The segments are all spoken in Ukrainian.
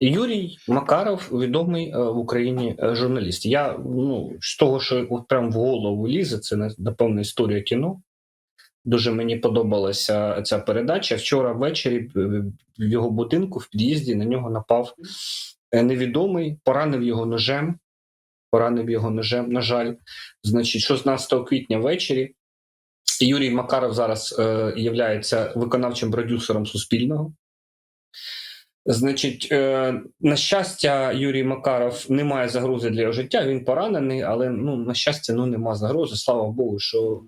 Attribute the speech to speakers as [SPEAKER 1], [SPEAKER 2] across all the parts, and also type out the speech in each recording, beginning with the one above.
[SPEAKER 1] Юрій Макаров відомий е, в Україні е, журналіст. Я ну з того, що от прям в голову лізе, це на- напевно історія кіно. Дуже мені подобалася ця передача. Вчора ввечері е, в його будинку в під'їзді на нього напав невідомий, поранив його ножем. Поранив його ножем. На жаль, значить, 16 квітня ввечері. Юрій Макаров зараз е, є виконавчим продюсером Суспільного. Значить, е, на щастя, Юрій Макаров не має загрози для його життя. Він поранений, але ну на щастя, ну нема загрози. Слава Богу, що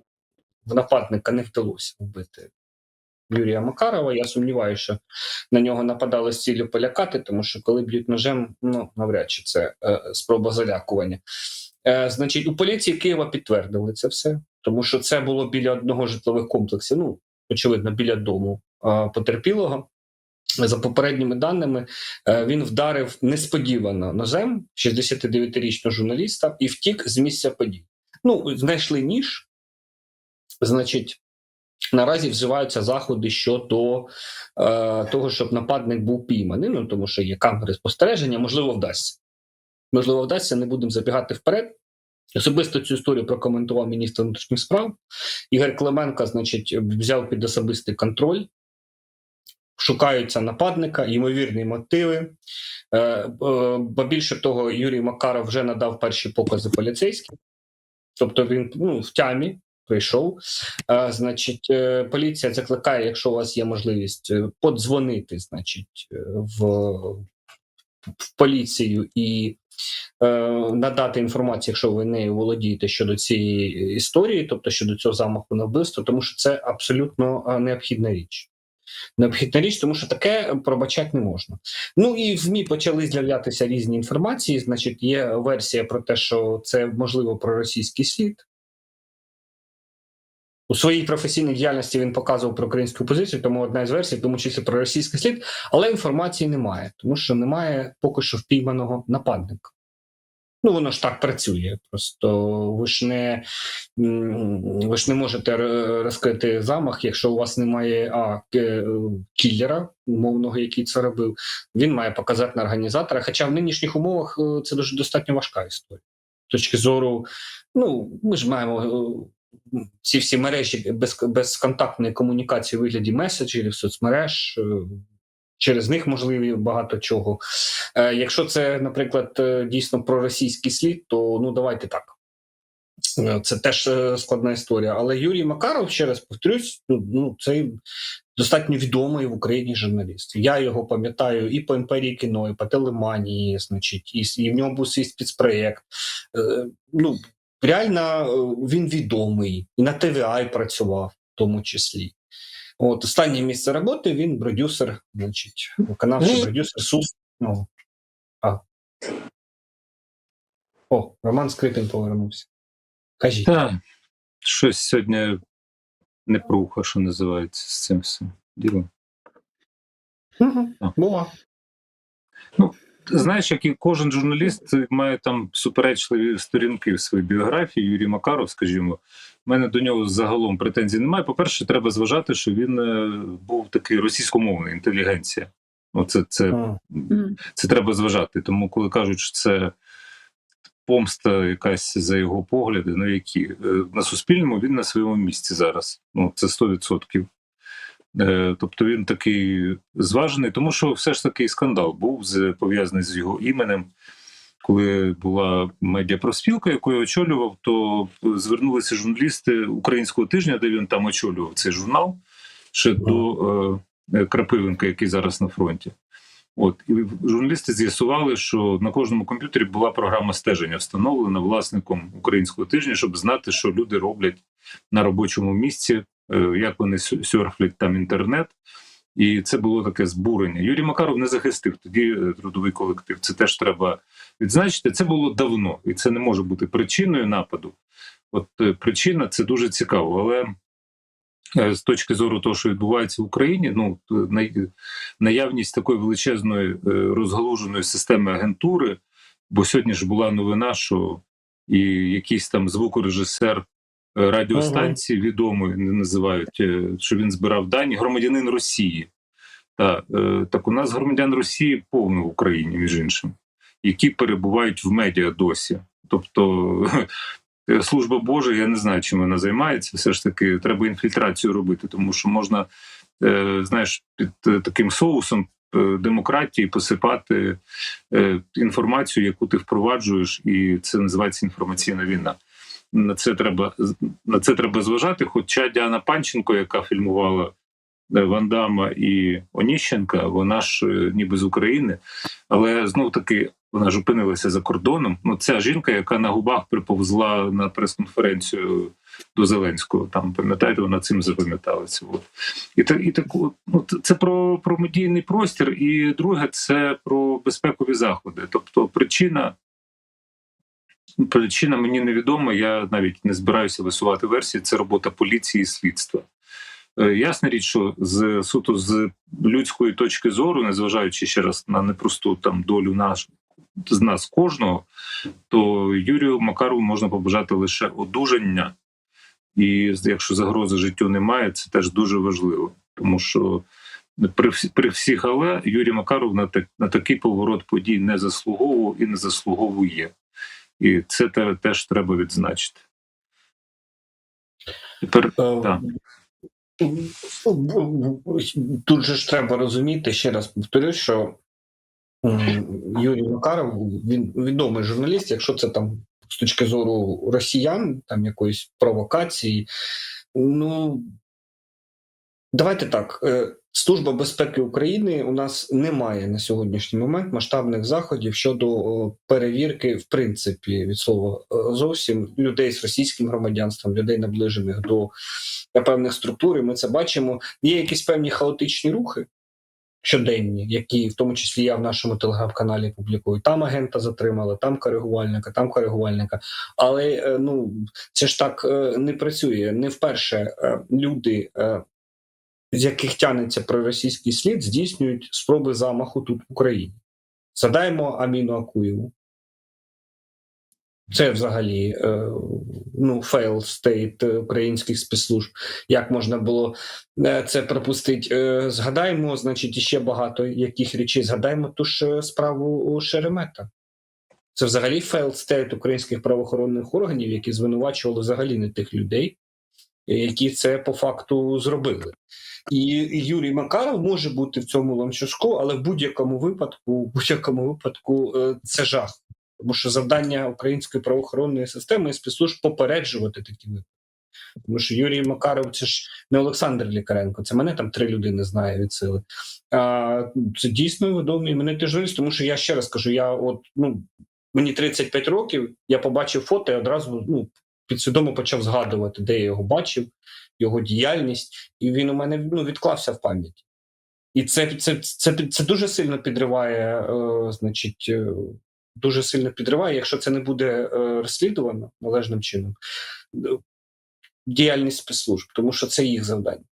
[SPEAKER 1] в нападника не вдалося вбити Юрія Макарова. Я сумніваюся, що на нього нападали з ціллю полякати, тому що коли б'ють ножем, ну навряд чи це е, спроба залякування. Е, значить, у поліції Києва підтвердили це все, тому що це було біля одного житлових комплексів. Ну очевидно, біля дому е, потерпілого. За попередніми даними, е, він вдарив несподівано ножем 69-річного журналіста і втік з місця подій. Ну, знайшли ніж, значить, наразі вживаються заходи щодо е, того, щоб нападник був пійманий. Ну тому що є камери спостереження, можливо, вдасться. Можливо, вдасться, не будемо забігати вперед. Особисто цю історію прокоментував міністр внутрішніх справ. Ігор Клименко, значить, взяв під особистий контроль шукаються нападника, ймовірні мотиви. Е, е, Бо більше того, Юрій Макаров вже надав перші покази поліцейським, тобто він ну, в тямі прийшов. Е, Значить, поліція закликає, якщо у вас є можливість, подзвонити, значить, в, в поліцію і. е, Надати інформацію, якщо ви нею володієте щодо цієї історії, тобто щодо цього замаху на вбивство, тому що це абсолютно необхідна річ необхідна річ, тому що таке пробачати не можна. Ну і в ЗМІ почали з'являтися різні інформації. Значить, є версія про те, що це можливо проросійський слід. У своїй професійній діяльності він показував про українську позицію, тому одна з версій, в тому числі про російський слід, але інформації немає, тому що немає поки що впійманого нападника. Ну, воно ж так працює. Просто ви ж не ви ж не можете розкрити замах, якщо у вас немає а, к- кіллера, умовного, який це робив. Він має показати на організатора. Хоча в нинішніх умовах е, це дуже достатньо важка історія. З точки зору, ну ми ж маємо е, ці всі мережі без, безконтактної комунікації у вигляді меседжерів, соцмереж. Через них можливі багато чого. Е, якщо це, наприклад, е, дійсно проросійський слід, то ну давайте так. Е, Це теж складна історія. Але Юрій Макаров, ще раз повторюсь, ну, ну це достатньо відомий в Україні журналіст. Я його пам'ятаю і по імперії кіно, і по телеманії, значить, і, і в нього був свій спецпроєкт. Ну, реально він відомий, і на ТВА працював в тому числі. От останнє місце роботи він продюсер, значить, виконавчий
[SPEAKER 2] Ну,
[SPEAKER 1] продюсер СУС. Ну, а. О, Роман Скрипін повернувся. Кажіть.
[SPEAKER 2] Так, щось сьогодні непруха, що називається з цим всім ділом.
[SPEAKER 1] Угу. Була.
[SPEAKER 2] Знаєш, як і кожен журналіст має там суперечливі сторінки в своїй біографії. Юрій Макаров, скажімо, в мене до нього загалом претензій немає. По-перше, треба зважати, що він е, був такий російськомовний інтелігенція. Оце це,
[SPEAKER 1] А.
[SPEAKER 2] це треба зважати. Тому, коли кажуть, що це помста якась за його погляди, ну які Е, на суспільному він на своєму місці зараз. Ну це 100%. Е, Тобто він такий зважений, тому що все ж таки скандал був пов'язаний з його іменем. Коли була медіапроспілка, яку я очолював, то звернулися журналісти українського тижня, де він там очолював цей журнал ще до е, Крапивенка, який зараз на фронті. От і журналісти з'ясували, що на кожному комп'ютері була програма стеження, встановлена власником українського тижня, щоб знати, що люди роблять на робочому місці, е, як вони сьорфлять там інтернет. І це було таке збурення. Юрій Макаров не захистив тоді е, трудовий колектив. Це теж треба відзначити. Це було давно, і це не може бути причиною нападу. От е, причина це дуже цікаво, але е, з точки зору того, що відбувається в Україні, ну е, наявність такої величезної е, розгалуженої системи агентури. Бо сьогодні ж була новина, що і якийсь там звукорежисер е, радіостанції відомий не називають, е, що він збирав дані громадянин Росії. Так, е, так у нас громадян Росії повно в Україні, між іншим, які перебувають в медіа досі. Тобто е, служба Божа, я не знаю, чим вона займається. Все ж таки, треба інфільтрацію робити, тому що можна, е, знаєш, під е, таким соусом е, демократії посипати е, інформацію, яку ти впроваджуєш, і це називається інформаційна війна. На це треба на це треба зважати. Хоча Діана Панченко, яка фільмувала е, Вандама і Оніщенка, вона ж е, ніби з України, але знов таки вона ж опинилася за кордоном. Ну, ця жінка, яка на губах приповзла на прес-конференцію до Зеленського. Там пам'ятаєте, вона цим запам'яталася. От. І так, і так, ну, це про, про медійний простір, і друге, це про безпекові заходи. Тобто, причина. Причина мені невідома, я навіть не збираюся висувати версії. Це робота поліції і слідства. Е, Ясна річ, що з суто з людської точки зору, незважаючи ще раз на непросту там долю наш з нас кожного, то Юрію Макарову можна побажати лише одужання, і якщо загрози життю немає, це теж дуже важливо, тому що при, всі- при всіх але Юрій Макаров на, так, на такий поворот подій не заслуговував і не заслуговує. І це теж треба відзначити. Тепер
[SPEAKER 1] Е,
[SPEAKER 2] Так.
[SPEAKER 1] Тут же ж треба розуміти, ще раз повторюсь, що Юрій Макаров він відомий журналіст, якщо це там з точки зору росіян, там якоїсь провокації. Ну давайте так. е, Служба безпеки України у нас немає на сьогоднішній момент масштабних заходів щодо перевірки, в принципі, від слова е, зовсім людей з російським громадянством, людей наближених до певних структур. І ми це бачимо. Є якісь певні хаотичні рухи щоденні, які в тому числі я в нашому телеграм-каналі публікую. Там агента затримали, там коригувальника, там коригувальника. Але е, ну це ж так е, не працює. Не вперше е, люди. З яких тянеться проросійський слід, здійснюють спроби замаху тут в Україні. Згадаємо Аміну Акуєву. Це взагалі е, ну, фейл стейт українських спецслужб. Як можна було е, це пропустити? Е, згадаємо, значить, іще багато яких речей. Згадаємо ту ж справу Шеремета. Це взагалі фейл стейт українських правоохоронних органів, які звинувачували взагалі не тих людей, які це по факту зробили. І Юрій Макаров може бути в цьому ланцюжку, але в будь-якому випадку, в будь-якому випадку, е, це жах. Тому що завдання української правоохоронної системи і спецслужб попереджувати такі випадки. Тому що Юрій Макаров це ж не Олександр Лікаренко, це мене там три людини знає від сили. А, це дійсно відомий мене ти журналіст, тому що я ще раз кажу: я от ну мені 35 років, я побачив фото і одразу ну, підсвідомо почав згадувати, де я його бачив, його діяльність, і він у мене ну, відклався в пам'яті. І це, це, це, це дуже сильно підриває, е, значить, е, дуже сильно підриває, якщо це не буде е, розслідувано належним чином, е, діяльність спецслужб, тому що це їх завдання.